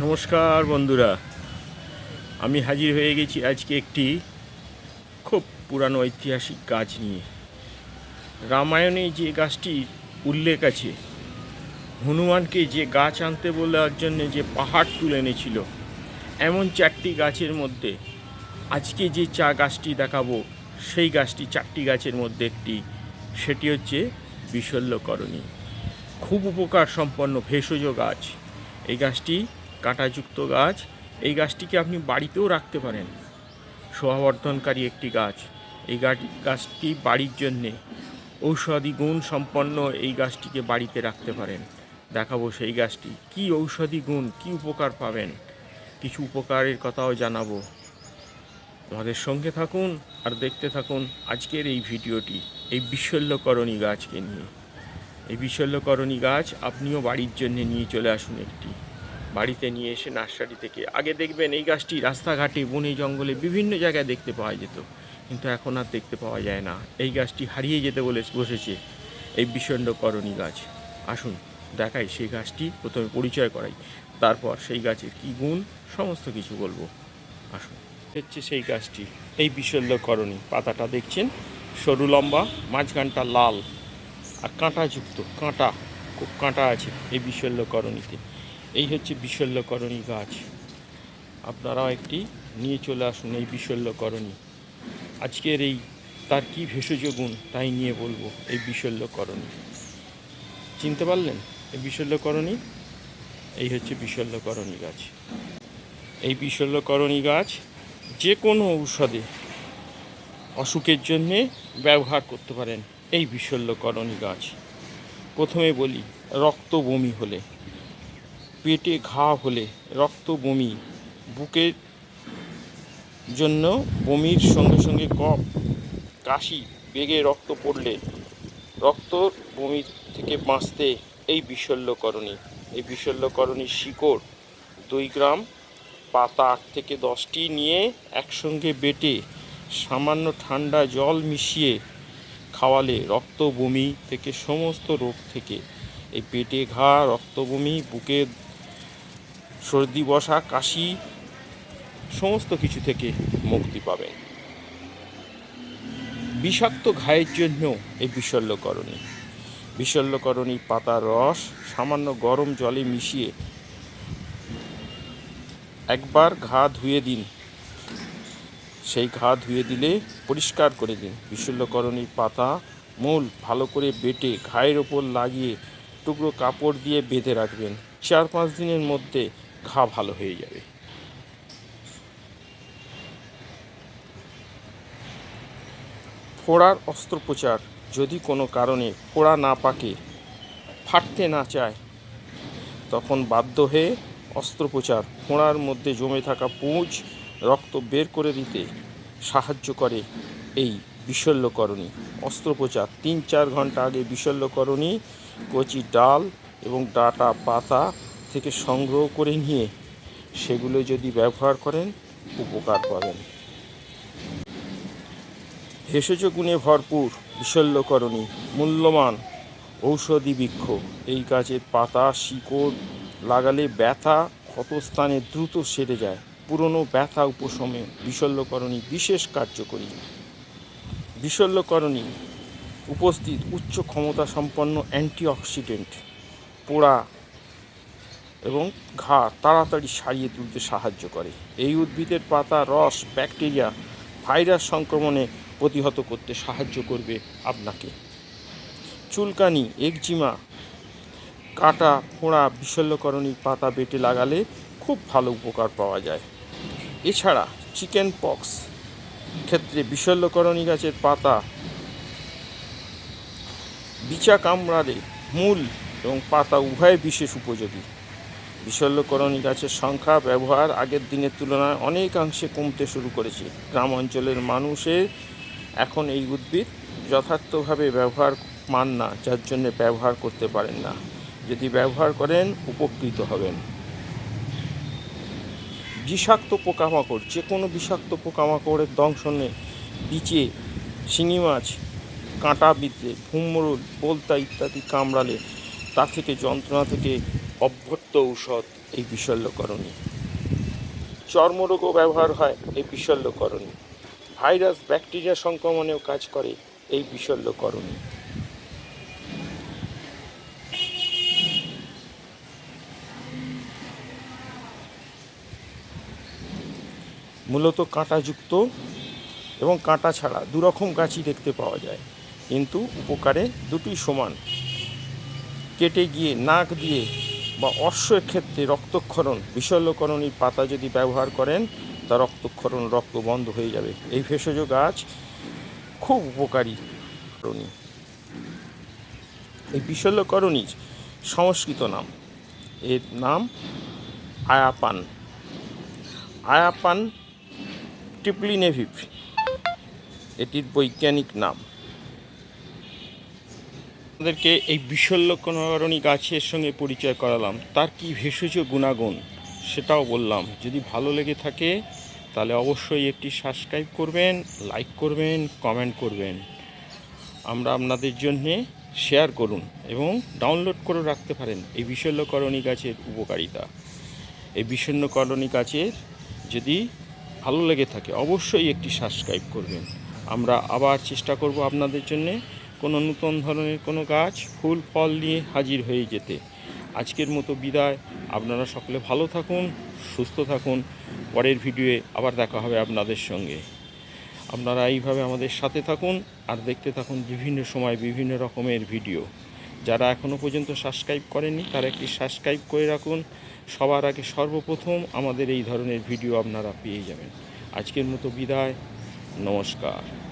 নমস্কার বন্ধুরা, আমি হাজির হয়ে গেছি আজকে একটি খুব পুরানো ঐতিহাসিক গাছ নিয়ে। রামায়ণে যে গাছটির উল্লেখ আছে, হনুমানকে যে গাছ আনতে বলার জন্য যে পাহাড় তুলে এনেছিল, এমন চারটি গাছের মধ্যে, আজকে যে চা গাছটি দেখাবো, সেই গাছটি চারটি গাছের মধ্যে একটি, সেটি হচ্ছে বিশল্যকরণী খুব উপকার সম্পন্ন ভেষজ গাছ, এই গাছটি কাঁটাযুক্ত গাছ, এই গাছটিকে আপনি বাড়িতেও রাখতে পারেন। শোভাবর্ধনকারী একটি গাছ। এই গাছ, গাছটি বাড়ির জন্যে ঔষধি গুণ সম্পন্ন এই গাছটিকে বাড়িতে রাখতে পারেন। দেখাবো সেই গাছটি। কি ঔষধি গুণ, কি উপকার পাবেন? কিছু উপকারের কথাও জানাব। আমাদের সঙ্গে থাকুন আর দেখতে থাকুন আজকের এই ভিডিওটি, এই বিশল্যকরণী গাছকে নিয়ে। এই বিশল্যকরণী গাছ আপনিও বাড়ির জন্য নিয়ে চলে আসুন একটি। বাড়িতে নিয়ে এসে নার্সারি থেকে। আগে দেখবেন এই গাছটি রাস্তাঘাটে, বনে, জঙ্গলে বিভিন্ন জায়গায় দেখতে পাওয়া যেত। কিন্তু এখন আর দেখতে পাওয়া যায় না। এই গাছটি হারিয়ে যেতে বলে বসেছে এই বিশল্যকরণী গাছ। আসুন দেখাই সেই গাছটি, প্রথমে পরিচয় করাই। তারপর সেই গাছের কী গুণ, সমস্ত কিছু বলব। আসুন। হচ্ছে সেই গাছটি, এই বিশল্যকরণী পাতাটা দেখছেন? সরু লম্বা, মাঝখানটা লাল আর কাঁটাযুক্ত, কাঁটা খুব কাঁটা আছে এই বিশল্যকরণীতে এই হচ্ছে বিশল্যকরণী গাছ। আপনারাও একটি নিয়ে চলে আসুন এই বিশল্যকরণী। আজকের এই তার কি ভেষজ গুণ তাই নিয়ে বলব এই বিশল্যকরণী। চিনতে পারলেন এই বিশল্যকরণী? এই হচ্ছে বিশল্যকরণী গাছ। এই বিশল্যকরণী গাছ যে কোনো ঔষধে অসুখের জন্যে ব্যবহার করতে পারেন এই বিশল্যকরণী গাছ। প্রথমে বলি রক্ত বমি হলে। পেটে ঘা হলে রক্ত বমি, বুকের জন্য বমির সঙ্গে সঙ্গে কফ, কাশি, বেগে রক্ত পড়লে রক্ত বমি থেকে বাঁচতে এই বিশল্যকরণী। এই বিশল্যকরণীর শিকড় দুই গ্রাম, পাতা আট থেকে দশটি নিয়ে একসঙ্গে বেটে সামান্য ঠান্ডা জল মিশিয়ে খাওয়ালে রক্ত বমি থেকে সমস্ত রোগ থেকে। এই পেটে ঘা, রক্ত বমি, বুকে সর্দি, বসা, কাশি, সমস্ত কিছু থেকে মুক্তি পাবেন বিষাক্ত ঘায়ের জন্য এই বিশল্যকরণী। বিশল্যকরণী পাতার রস, সামান্য গরম জলে মিশিয়ে একবার ঘা ধুয়ে দিন। সেই ঘা ধুয়ে দিলে পরিষ্কার করে দিন। বিশল্যকরণীর পাতা মূল ভালো করে বেটে ঘায়ের ওপর লাগিয়ে টুকরো কাপড় দিয়ে বেঁধে রাখবেন। চার পাঁচ দিনের মধ্যে ঘা ভালো হয়ে যাবে। ফোড়ার অস্ত্রোপচার যদি কোনো কারণে ফোড়া না পাকে, ফাটতে না চায়, তখন বাধ্য হয়ে অস্ত্রোপচার ফোঁড়ার মধ্যে জমে থাকা পুঁজ, রক্ত বের করে দিতে সাহায্য করে এই বিশল্যকরণী। অস্ত্রোপচার তিন চার ঘণ্টা আগে বিশল্যকরণী, কচি ডাল এবং ডাটা, পাতা থেকে সংগ্রহ করে নিয়ে সেগুলো যদি ব্যবহার করেন, উপকার পাবেন। ভেষজ গুণে ভরপুর, বিশল্যকরণী, মূল্যবান ঔষধি বৃক্ষ। এই গাছের পাতা, শিকড় লাগালে ব্যথা ক্ষতস্থানে দ্রুত সেরে যায়। পুরনো ব্যথা উপশমে বিশল্যকরণী বিশেষ কার্যকরী। বিশল্যকরণী, উপস্থিত উচ্চ ক্ষমতা সম্পন্ন অ্যান্টিঅক্সিডেন্ট, পোড়া এবং ঘা তাড়াতাড়ি সারিয়ে তুলতে সাহায্য করে। এই উদ্ভিদের পাতা, রস, ব্যাকটেরিয়া, ভাইরাস সংক্রমণে প্রতিহত করতে সাহায্য করবে আপনাকে। চুলকানি, একজিমা, কাটা, ফোঁড়া বিশল্যকরণী পাতা বেটে লাগালে খুব ভালো উপকার পাওয়া যায়। এছাড়া চিকেন পক্স ক্ষেত্রে বিশল্যকরণী গাছের পাতা, বিচা কামড়ালে মূল এবং পাতা উভয় বিশেষ উপযোগী। বিশল্যকরণী গাছের সংখ্যা, ব্যবহার আগের দিনের তুলনায় অনেকাংশে কমতে শুরু করেছে। গ্রাম অঞ্চলের মানুষের এখন এই উদ্ভিদ যথার্থভাবে ব্যবহার মান না, যার জন্য ব্যবহার করতে পারেন না। যদি ব্যবহার করেন, উপকৃত হবেন। বিষাক্ত পোকামাকড় যে কোনো বিষাক্ত পোকামাকড়ের দংশনে বিচে, শিঙি মাছ, কাঁটা বিদ্যে ভুমরুল পোলতা ইত্যাদি কামড়ালে তা থেকে যন্ত্রণা থেকে অভ্যর্থ ঔষধ। এই বিশল্যকরণী। চর্মরোগও ব্যবহার হয় এই বিশল্যকরণী। ভাইরাস ব্যাকটেরিয়া সংক্রমণেও কাজ করে এই বিশল্যকরণী। মূলত কাঁটাযুক্ত এবং কাঁটা ছাড়া দুরকম গাছই দেখতে পাওয়া যায়। কিন্তু উপকারে দুটোই সমান। কেটে গিয়ে নাক দিয়ে বা অশ্বের ক্ষেত্রে রক্তক্ষরণ বিশল্যকরণীর পাতা যদি ব্যবহার করেন, তা রক্তক্ষরণ, রক্ত বন্ধ হয়ে যাবে। এই ভেষজ গাছ খুব উপকারী। করণী এই বিশল্যকরণীর সংস্কৃত নাম। এর নাম আয়াপান। আয়াপান টিপলিনেভিভ। এটির বৈজ্ঞানিক নাম। আমাদেরকে এই বিশল্যকরণী গাছের সঙ্গে পরিচয় করালাম। তার কি ভেষজ গুণাগুণ সেটাও বললাম। যদি ভালো লেগে থাকে, তাহলে অবশ্যই একটি সাবস্ক্রাইব করবেন লাইক করবেন কমেন্ট করবেন। আমরা আপনাদের জন্যে শেয়ার করুন এবং ডাউনলোড করে রাখতে পারেন এই বিশল্যকরণী গাছের উপকারিতা। এই বিষণ্ণকরণী গাছের যদি ভালো লেগে থাকে, অবশ্যই একটি সাবস্ক্রাইব করবেন। আমরা আবার চেষ্টা করব আপনাদের জন্যে কোনো নতুন ধরনের কোনো গাছ, ফুল, ফল নিয়ে হাজির হয়ে যেতে। আজকের মতো বিদায়। আপনারা সকলে ভালো থাকুন, সুস্থ থাকুন। পরের ভিডিওয়ে আবার দেখা হবে আপনাদের সঙ্গে। আপনারা এইভাবে আমাদের সাথে থাকুন আর দেখতে থাকুন বিভিন্ন সময় বিভিন্ন রকমের ভিডিও। যারা এখনও পর্যন্ত সাবস্ক্রাইব করেনি তারা একটি সাবস্ক্রাইব করে রাখুন। সবার আগে সর্বপ্রথম আমাদের এই ধরনের ভিডিও আপনারা পেয়ে যাবেন। আজকের মতো বিদায়। নমস্কার।